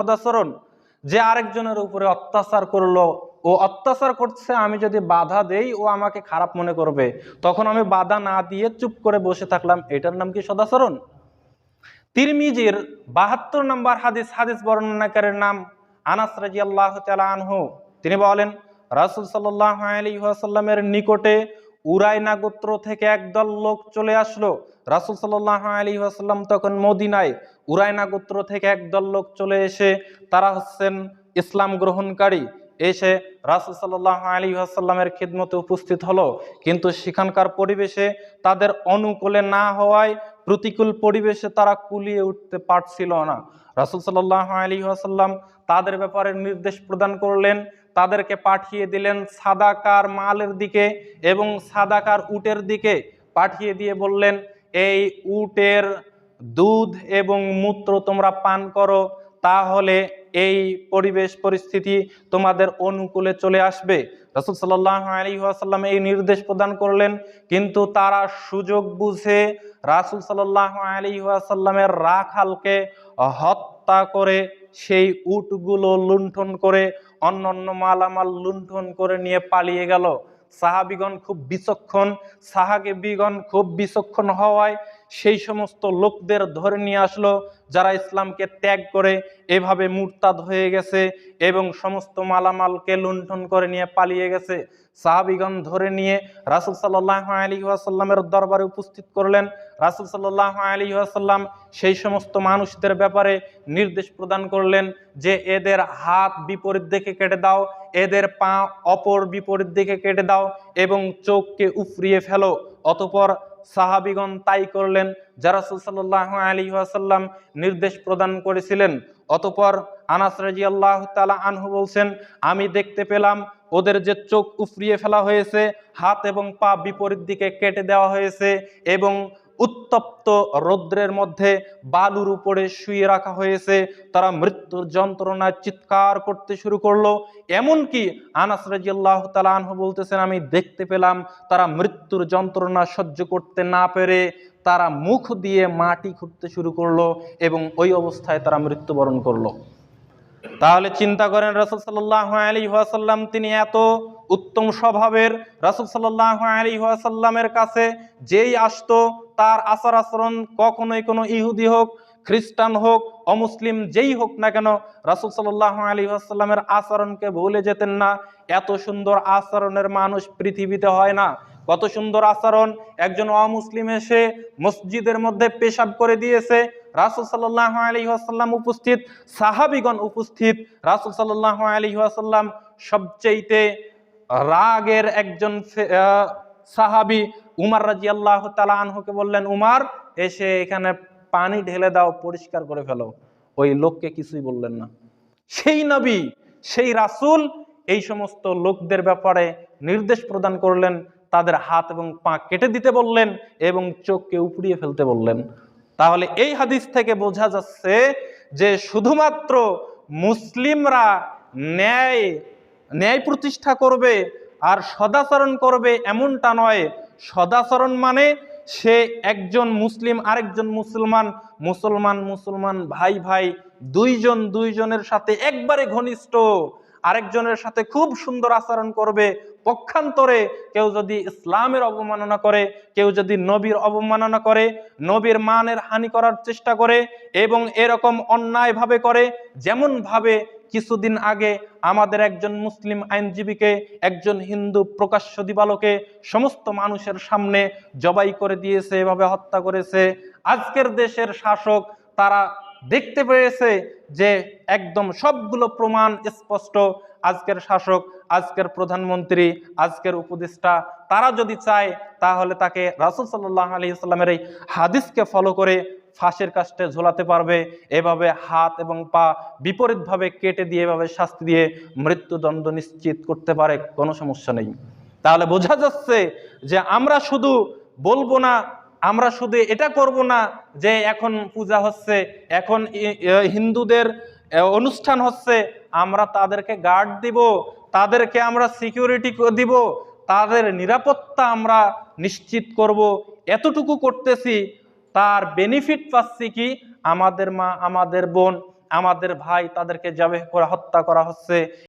সদাচরণ, যে আরেকজনের উপরে অত্যাচার করল, ও অত্যাচার করছে, আমি যদি বাধা দেই, ও আমাকে খারাপ মনে করবে। তখন আমি বাধা না দিয়ে চুপ করে বসে থাকলাম। এটার নাম কি সদাচরণ? তিরমিজির বাহাত্তর নম্বর হাদিস হাদিস বর্ণনাকারের নাম আনাস রাজি আল্লাহ আনহু। তিনি বলেন, রাসুল সাল্লাহ আলী আসাল্লামের নিকটে উরাইনা গোত্র থেকে একদল লোক চলে আসলো। রাসুল সাল্লাহ আলী আসাল্লাম তখন মদিনায় উরাইনা গোত্র থেকে একদল লোক চলে এসে তারা হচ্ছেন ইসলাম গ্রহণকারী। এসে রাসুল সাল্লাহ আলী আসাল্লামের খিদমতে উপস্থিত হলো। কিন্তু সেখানকার পরিবেশে তাদের অনুকূলে না হওয়ায় প্রতিকূল পরিবেশে তারা কুলিয়ে উঠতে পারছিল না। রাসুল সাল্লাহ আলী আসাল্লাম তাদের ব্যাপারে নির্দেশ প্রদান করলেন তাদেরকে পাঠিয়ে দিলেন সাদাকার মালের দিকে এবং সাদাকার উটের দিকে পাঠিয়ে দিয়ে বললেন, এই উটের দুধ এবং মূত্র তোমরা পান করো, তাহলে এই পরিবেশ পরিস্থিতি তোমাদের অনুকূলে চলে আসবে। রসুল সাল্লাহ আলী আসাল্লাম এই নির্দেশ প্রদান করলেন, কিন্তু তারা সুযোগ বুঝে রাসুল সাল্লাহ আলী আসাল্লামের রাখালকে হত্যা করে সেই উটগুলো লুণ্ঠন করে অন্য অন্য মালামাল লুণ্ঠন করে নিয়ে পালিয়ে গেল। সাহাবিগণ খুব বিচক্ষণ, সাহাবিগণ খুব বিচক্ষণ হওয়ায় সেই সমস্ত লোকদের ধরে নিয়ে আসলো, যারা ইসলামকে ত্যাগ করে এভাবে মুরতাদ হয়ে গেছে এবং সমস্ত মালামালকে লুণ্ঠন করে নিয়ে পালিয়ে গেছে। সাহাবিগণ ধরে নিয়ে রাসুল সাল্লাহ আলী আসাল্লামের দরবারে উপস্থিত করলেন। রাসুল সাল্লাহ আলী আসাল্লাম সেই সমস্ত মানুষদের ব্যাপারে নির্দেশ প্রদান করলেন যে, এদের হাত বিপরীত দিকে কেটে দাও, এদের পা অপর বিপরীত দিকে কেটে দাও এবং চোখকে উফরিয়ে ফেলো। অতপর সাহাবিগণ তাই করলেন যারা সাল্লাহ আলী আসাল্লাম নির্দেশ প্রদান করেছিলেন। অতপর আনাস রাজি আল্লাহ তালা আনহু বলছেন, আমি দেখতে পেলাম, ওদের যে চোখ উফরিয়ে ফেলা হয়েছে, হাত এবং পা বিপরীত দিকে কেটে দেওয়া হয়েছে এবং উত্তপ্ত রৌদ্রের মধ্যে বালুর উপরে শুয়ে রাখা হয়েছে। তারা মৃত্যুর যন্ত্রণায় চিৎকার করতে শুরু করল। এমনকি আনাস রাজিয়াল্লাহ তালাহ বলতেছেন, আমি দেখতে পেলাম তারা মৃত্যুর যন্ত্রণা সহ্য করতে না পেরে তারা মুখ দিয়ে মাটি খুঁড়তে শুরু করল এবং ওই অবস্থায় তারা মৃত্যুবরণ করল। তাহলে চিন্তা করেন, রাসুল সাল্লাহ আলী ওয়াসাল্লাম তিনি এত উত্তম স্বভাবের, রাসুল সাল্লাহ আলী ওয়াসাল্লামের কাছে যেই আসতো, তার আচার আচরণ কখনোই কোনো ইহুদি হোক, খ্রিস্টান হোক, অমুসলিম যেই হোক না কেন, রাসুল সাল্লাহ আলী আসাল্লামের আচরণকে ভুলে যেতেন না। এত সুন্দর আচরণের মানুষ পৃথিবীতে হয় না। কত সুন্দর আচরণ, একজন অমুসলিম এসে মসজিদের মধ্যে পেশাব করে দিয়েছে রাসুল সাল্লাহ আলী আসাল্লাম উপস্থিত, সাহাবিগণ উপস্থিত। রাসুল সাল্লাহ আলী আসাল্লাম সবচেয়েতে রাগের একজন সাহাবি উমার রাজি আল্লাহ তালা আনহুকে বললেন, উমার, এসে এখানে পানি ঢেলে দাও, পরিষ্কার করে ফেলো। ওই লোককে কিছুই বললেন না। সেই নবী, সেই রাসূল এই সমস্ত লোকদের ব্যাপারে নির্দেশ প্রদান করলেন, তাদের হাত এবং পা কেটে দিতে বললেন এবং চোখকে উপড়িয়ে ফেলতে বললেন। তাহলে এই হাদিস থেকে বোঝা যাচ্ছে যে শুধুমাত্র মুসলিমরা ন্যায় ন্যায় প্রতিষ্ঠা করবে আর সদাচরণ করবে এমনটা নয়। সদাচরণ মানে সে একজন মুসলিম, আরেকজন মুসলমান মুসলমান মুসলমান, ভাই ভাই, দুইজন দুইজনের সাথে একবারে ঘনিষ্ঠ। আরেকজনের সাথে খুব সুন্দর আচরণ করবে, পক্ষান্তরে কেউ যদি ইসলামের অবমাননা করে, কেউ যদি নবীর অবমাননা করে, নবীর মানের হানি করার চেষ্টা করে এবং এরকম অন্যায়ভাবে করে যেমন ভাবে কিছুদিন আগে আমাদের একজন মুসলিম আইনজীবীকে, একজন হিন্দু প্রকাশ্য দিবালোকে সমস্ত মানুষের সামনে জবাই করে দিয়েছে, এভাবে হত্যা করেছে। আজকের দেশের শাসক তারা দেখতে পেয়েছে যে একদম সবগুলো প্রমাণ স্পষ্ট। আজকের শাসক, আজকের প্রধানমন্ত্রী, আজকের উপদেষ্টা, তারা যদি চায়, তাহলে তাকে রাসুল সাল্লাহ আলি ইসলামের এই হাদিসকে ফলো করে ফাঁসের কাস্টে ঝোলাতে পারবে। এভাবে হাত এবং পা বিপরীতভাবে কেটে দিয়ে, এভাবে শাস্তি দিয়ে মৃত্যুদণ্ড নিশ্চিত করতে পারে, কোনো সমস্যা নেই। তাহলে বোঝা যাচ্ছে যে আমরা শুধু বলব না আমরা শুধু এটা করব না যে এখন পূজা হচ্ছে, এখন হিন্দুদের অনুষ্ঠান হচ্ছে, আমরা তাদেরকে গার্ড দিব, তাদেরকে আমরা সিকিউরিটি দিব, তাদের নিরাপত্তা আমরা নিশ্চিত করব। এতটুকু করতেছি, তার বেনিফিট পাচ্ছি কি? আমাদের মা, আমাদের বোন, আমাদের ভাই তাদেরকে জবে করে, হত্যা করা হচ্ছে।